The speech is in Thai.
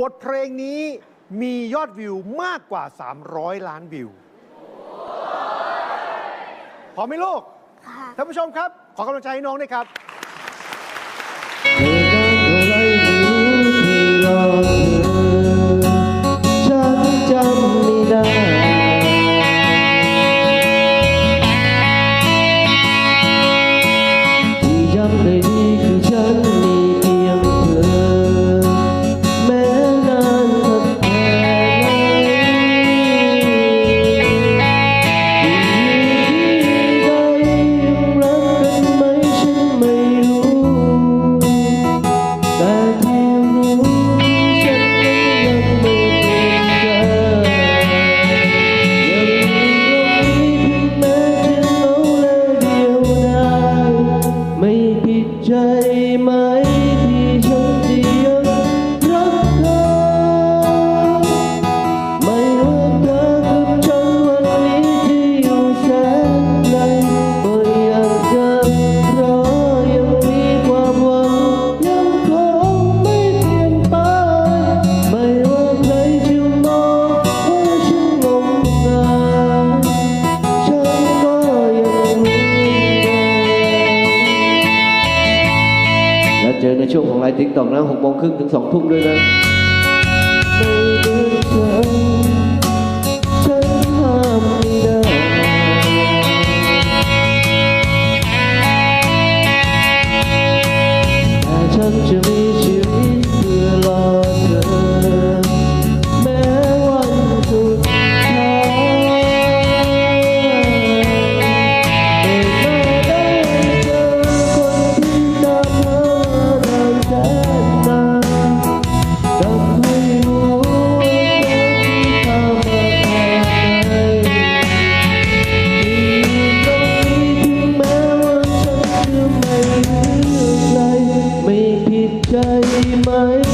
บทเพลงนี้มียอดวิวมากกว่า 300 ล้านวิว พร้อมไหมลูก ท่านผู้ชมครับ ขอกำลังใจให้น้องด้วยครับจำไม่ได้ ยมา จอในช่วงของไลฟ์ติ๊กตอกนะหกโมงครึ่งถึงสองทุ่มด้วยนะฉันจะมี mới